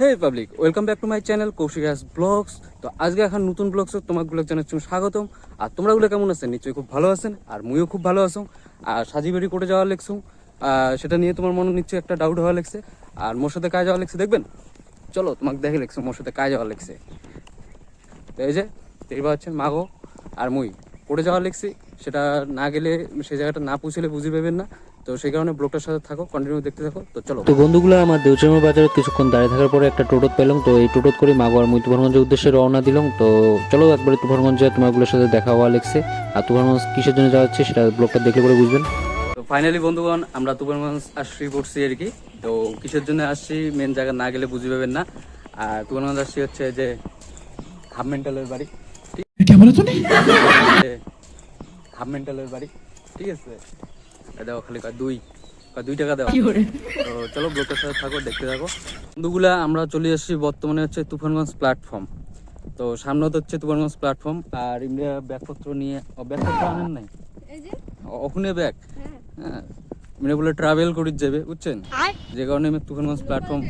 Hey public welcome back to my channel Koushik has vlogs তো আজকে এখন নতুন ব্লগস তোমার ব্লগ জানাচ্ছি স্বাগতম। আর তোমরা গুলো কেমন আছেন? নিশ্চয়ই খুব ভালো আছেন, আর মুইও খুব ভালো আছো। আর সাজিবাড়ি করে যাওয়া লেগছু। সেটা নিয়ে তোমার মনে নিশ্চয়ই একটা ডাউট হওয়া লেগছে। আর মোর সাথে কাজ যাওয়া লেগছে, দেখবেন? চলো, তোমাকে দেখে লেগছে, মোর সাথে কাজ যাওয়া লেগছে। এই যে দেখবা হচ্ছেন মাগো আর মুই। পড়ে যাওয়া লেগছি, সেটা না গেলে সেই জায়গাটা না পুষলে বুঝে পাবেন না। তো সেই কারণে ব্লগটার সাথে থাকো কন্টিনিউ দেখতে থাকো তো চলো। তো বন্ধুগুলো আমার দেউচামের বাজারে কিছুক্ষণ দাঁড়িয়ে থাকার পরে একটা টোটোত পেলাম তো এই টোটোত করে মাগো আর মুই তুফানগঞ্জের উদ্দেশ্যে রওনা দিলাম। তো চলো একবারে তুফানগঞ্জে তোমারগুলোর সাথে দেখা হওয়া লেগছে। আর তুফানগঞ্জ কিসের জন্য যাওয়া হচ্ছে সেটা ব্লগটা দেখলে পরে বুঝবেন। তো ফাইনালি বন্ধুগণ আমরা তুফানগঞ্জ আসছি পড়ছি আর কি। তো কিসের জন্য আসছি মেন জায়গা না গেলে বুঝে পাবেন না। আর তুফানগঞ্জ আসছি হচ্ছে যে হাফ মেন্টালের বাড়ি ঠিক আছে? হাফ মেন্টালের বাড়ি ঠিক আছে? দেখো খালি দুই দুই টাকা দেওয়া তো চলো ব্লকের সাথে থাকো দেখতে থাকো। বন্ধুগুলা আমরা চলে এসেছি বর্তমানে হচ্ছে তুফানগঞ্জ প্ল্যাটফর্ম তো সামনে তো হচ্ছে তুফানগঞ্জ প্ল্যাটফর্ম আর ইন্ডিয়া ব্যাগপত্র নিয়ে ও, ব্যাগপত্র আনেন নাই? ওখানে ব্যাগ? হ্যাঁ। মানে বলে ট্রাভেল করি যাবে বুঝছেন? যে কারণে আমি তুফানগঞ্জ প্ল্যাটফর্ম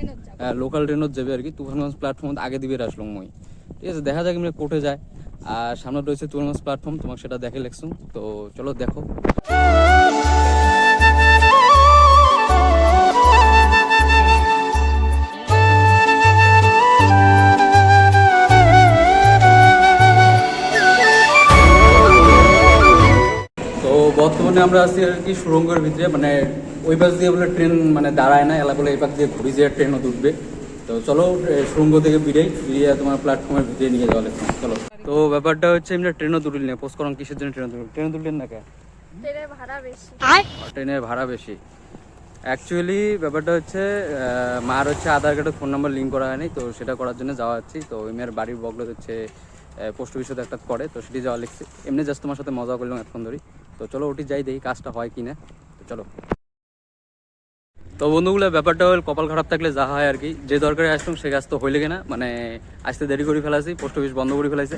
লোকাল ট্রেনত যাবে। আর কি। তুফানগঞ্জ প্ল্যাটফর্ম আগে দিবে আসলাম মই ঠিক আছে দেখা যাক আমরা কোর্টে যায়। আর সামনে রয়েছে তুফানগঞ্জ প্ল্যাটফর্ম তোমাকে সেটা দেখে লেখছুম তো চলো দেখো। বর্তমানে আমরা আছি আর কি সুরঙ্গের ভিতরে মানে ওই পাশ দিয়ে বলে ট্রেন মানে দাঁড়ায় না, এলা বলে এই পাশ দিয়ে ঘুরি যে ট্রেনও ঢুকবে। তো চলো সুরঙ্গ থেকে বেরিয়ে বেরিয়ে তোমার প্ল্যাটফর্মের ভিতরে নিয়ে যাওয়া লাগছে চলো। তো ব্যাপারটা হচ্ছে আমরা ট্রেনও তুলিল না পোস্ট করলাম কিসের জন্য ট্রেন তুলিল ট্রেন তুললেন না কে ট্রেনের ভাড়া বেশি। ট্রেনের ভাড়া বেশি। অ্যাকচুয়ালি ব্যাপারটা হচ্ছে মার হচ্ছে আধার কার্ডে ফোন নাম্বার লিঙ্ক করা হয়নি তো সেটা করার জন্য যাওয়া হচ্ছে তো ওই মেয়ের বাড়ির বগলে হচ্ছে পোস্ট অফিসে একটা করে তো সেটি যাওয়া লিখছে। এমনি জাস্ট তোমার সাথে মজা করলাম এখন ধরি তো চলো ওটি যাই দেখি কাজটা হয় কি না তো চলো। তো বন্ধুগুলো, ব্যাপারটা হল কপাল খারাপ থাকলে যা হয় আর কি। যে দরকারে আসলাম, সে কাজ তো হইলে না মানে আসতে দেরি করে ফেলাছি পোস্ট অফিস বন্ধ করে ফেলাইছে।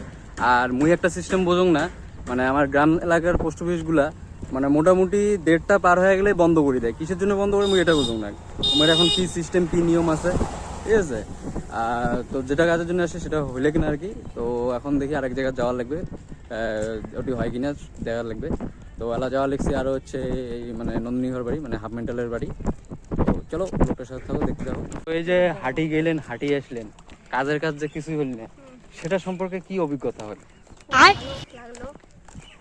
আর মুই একটা সিস্টেম বোঝং না মানে আমার গ্রাম এলাকার পোস্ট অফিসগুলা মানে মোটামুটি দেড়টা পার হয়ে গেলে বন্ধ করে দেয়। কিসের জন্য বন্ধ করে, মুই এটা বুঝুন না। আমার এখন কি সিস্টেম কি নিয়ম আছে? ঠিক আছে? আর তো যেটা কাজের জন্য আসে, সেটা হইলে কিনা আর কি। তো এখন দেখি আরেক জায়গায় যাওয়া লাগবে। ওটি হয় কিনা দেখা লাগবে। তো এলা যাওয়া লিখছি আরও হচ্ছে এই মানে নন্দিনীঘর বাড়ি মানে হাফ মেন্টালের বাড়ি। চলো লোকের সাথে থাকো দেখতে যাব তো এই যে হাঁটি গেলেন হাঁটি আসলেন কাজের কাজ যে কিছুই হল না সেটা সম্পর্কে কি অভিজ্ঞতা হল?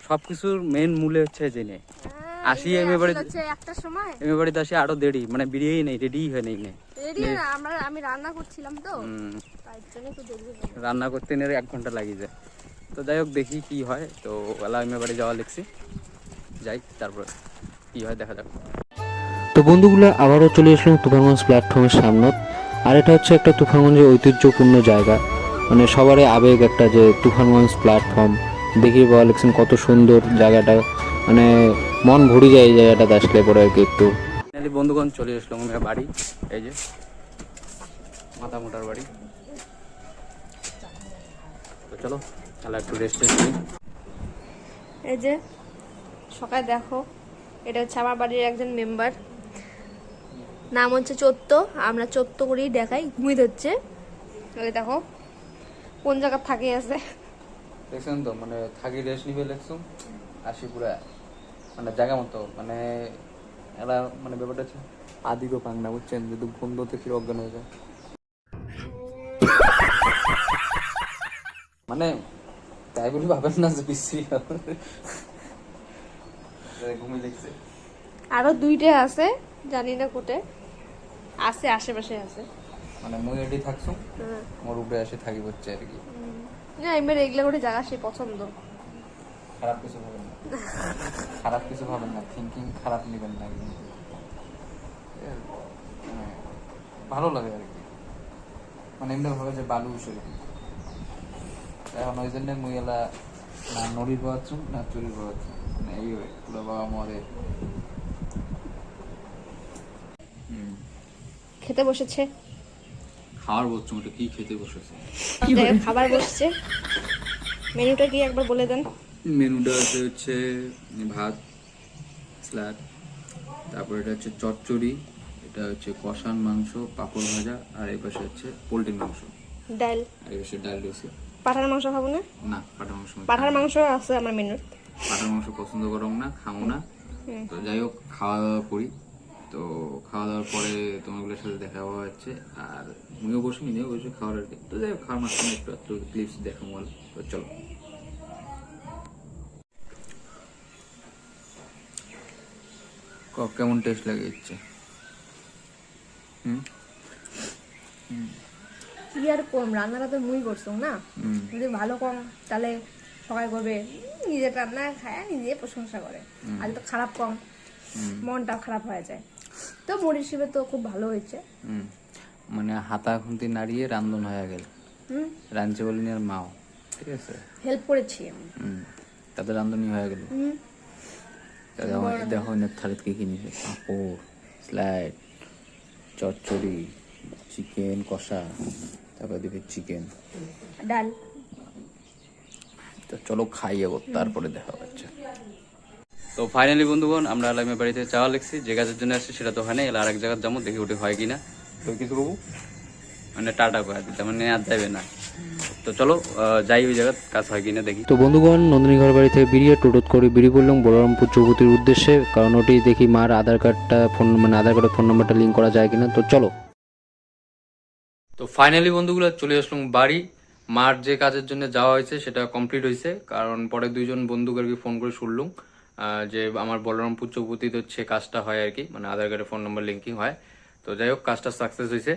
সবকিছুর মেন মূলে হচ্ছে জেনে। হ্যাঁ, আসি এমএ বাড়িতে- একটা সময়। এমনি বাড়িতে আসি আরও দেরি মানে বেরিয়েই নেই রেডি হয়ে নেই। রেডি না আমরা আমি রান্না করছিলাম তো। রান্না করতে নেড়ে এক ঘণ্টা লাগিয়ে যায়। তো যাই হোক দেখি কি হয়। তো বেলা এমএ বাড়ি যাওয়া লিখছি যাই তারপর কি হয় দেখা যাক। তো বন্ধুগুলো আবারও চলে আসলাম তুফানগঞ্জ প্ল্যাটফর্মের সামনে। আর এটা হচ্ছে একটা তুফানগঞ্জের ঐতিহ্যপূর্ণ জায়গা। মানে সবারই আবেগ একটা যে তুফানগঞ্জ প্ল্যাটফর্ম দেখি পাওয়া লেগছেন কত সুন্দর জায়গাটা। মানে মন ভরে যায় এই জায়গাটাতে আসলে পরে আর কি একটু। বন্ধুগণ চলে আসলাম আমার বাড়ি। এই যে মাথা মোটার বাড়ি। তো চলো তাহলে একটু রেস্ট নিই এই যে সকালে দেখো এটা হচ্ছে আমার বাড়ির একজন মেম্বার নাম হচ্ছে চত্ত আমরা চত্ত করেই দেখাই ঘুমিয়ে হচ্ছে এই দেখো কোন জায়গা থাকে আছে? দেখছেন তো মানে থাকি রেস্ট নিবে লেখছুম আসি পুরা মানে জায়গা মতো মানে এলা মানে ব্যাপারটা হচ্ছে আদিগো পাং না বুঝছেন? যদি বন্ধুতে ফিরে অজ্ঞান হয়ে যায়। মানে তাই বলি ভাবেন না যে বিশ্রী ঘুমিয়ে লিখছে আরও দুইটা আছে জানি না কোটে। আছে আশেপাশে আছে। মানে মুই এটি থাকছুম হ্যাঁ। মোর উপরে এসে থাকি হচ্ছে আর কি। না এবার এগুলো করে জায়গা সে পছন্দ। খারাপ কিছু ভাবেন না। খারাপ কিছু ভাবেন না থিঙ্কিং খারাপ নেবেন না কিন্তু। মানে, ভালো লাগে আর কি। মানে এমনি ভাবে যে বালু সেরকম এখন ওই জন্য মুই এলা না নড়ির পাওয়াচ্ছুম না চুরির পাওয়াচ্ছুম মানে এই পুরো বাবা মরে হুম খেতে বসেছে। খাওয়ার বলছুম এটা কি খেতে বসেছে? খাবার বসছে। মেনুটা কি একবার বলে দেন। মেনুটা আছে হচ্ছে ভাত স্যালাড তারপর এটা হচ্ছে চচ্চড়ি এটা হচ্ছে কষান মাংস পাপড় ভাজা আর এই পাশে হচ্ছে পোলট্রির মাংস। ডাল। আর এই পাশে ডাল রয়েছে। পাঠার মাংস খাব না? না পাঠার মাংস পাঠার মাংস আছে আমার মেনুর। পাঠার মাংস পছন্দ করো না খাও না। তো যাই হোক খাওয়া দাওয়া করি। তো খাওয়া দাওয়ার পরে তোমাগুলোর সাথে দেখা হওয়া হচ্ছে। আর আমিও বসে নিয়ে বসে খাওয়ার আর কি। তো যাই হোক খাওয়ার মাঝখানে একটু একটু ক্লিপস দেখা বল তো চলো। কেমন টেস্ট লাগে ইচ্ছে? হুম? কি আর কম রান্নাটা তো মুই করছ না? যদি ভালো কম তাহলে সবাই করবে। নিজের রান্না খায় নিজে প্রশংসা করে। আর যদি খারাপ কম মনটা খারাপ হয়ে যায়। তো হিসেবে তো খুব ভালো হয়েছে। মানে হাতা খুন্তি নাড়িয়ে রান্ধন হয়ে গেল। রাঁধছে বলিনি আর মাও। ঠিক আছে। হেল্প করেছি আমি। হুম তাদের রান্ধনি হয়ে গেল। দেখো না থালিত কি কিনেছে পাঁপড় স্লাইড চচ্চড়ি চিকেন কষা তারপর দিবে চিকেন। ডাল। তো চলো খাইয়ে তারপরে দেখা হচ্ছে তো ফাইনালি বন্ধুগণ আমরা আলামের বাড়িতে চাওয়া লিখছি যে কাজের জন্য আসছি সেটা তো হয় না এলা আরেক জায়গায় যাব দেখি ওটি হয় কিনা। তো কিছু বাবু মানে টাটা করে দিতে মানে আর যাবে না। তো চলো যাই ওই জায়গায় কাজ হয় কিনা দেখি। তো বন্ধুগণ নন্দিনী ঘর বাড়ি থেকে বেরিয়ে টোটোত করে বেরিয়ে পড়লাম বলরামপুর চৌপতির উদ্দেশ্যে কারণ ওটি দেখি মার আধার কার্ডটা ফোন মানে আধার কার্ডের ফোন নাম্বারটা লিঙ্ক করা যায় কিনা। তো চলো। তো ফাইনালি বন্ধুগুলো চলে আসলাম বাড়ি। মার যে কাজের জন্য যাওয়া হয়েছে সেটা কমপ্লিট হয়েছে কারণ পরে দুইজন বন্ধুকে আর কি ফোন করে শুনলুম। যে আমার বলরামপুর চৌপতিতে হচ্ছে কাজটা হয় আর কি মানে আধার কার্ডে ফোন নাম্বার লিঙ্কিং হয়। তো যাই হোক, কাজটা সাকসেস হয়েছে।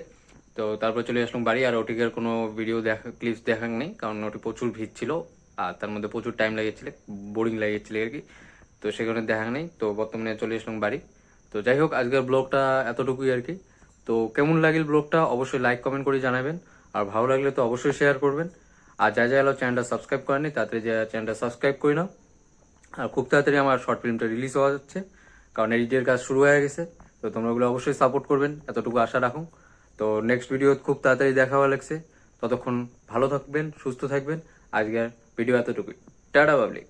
তো তারপর চলে আসলাম বাড়ি, আর ওটিকের কোনো ভিডিও দেখা ক্লিপস দেখার নেই, কারণ ওটি প্রচুর ভিড় ছিল, আর তার মধ্যে প্রচুর টাইম লেগেছিল বোরিং লেগেছিল আর কি। তো সেখানে দেখা নেই, তো বর্তমানে চলে আসলাম বাড়ি। তো যাই হোক, আজকের ব্লগটা এতটুকুই আর কি। তো কেমন লাগিল ব্লগটা অবশ্যই লাইক কমেন্ট করে জানাবেন, আর ভালো লাগলে তো অবশ্যই শেয়ার করবেন। আর যা যা এলো চ্যানেলটা সাবস্ক্রাইব করেনি তাড়াতাড়ি যা চ্যানেলটা সাবস্ক্রাইব করে নাও। খুব তাড়াতাড়ি আমার শর্ট ফিল্মটা রিলিজ হওয়া যাচ্ছে, কারণ এডিটের কাজ শুরু হয়ে গেছে, তো তোমরা ওগুলো অবশ্যই সাপোর্ট করবেন, এতটুকু আশা রাখুন। তো নেক্সট ভিডিও খুব তাড়াতাড়ি দেখা হওয়া লাগছে, ততক্ষণ ভালো থাকবেন, সুস্থ থাকবেন, আজকের ভিডিও এতটুকুই। Tata public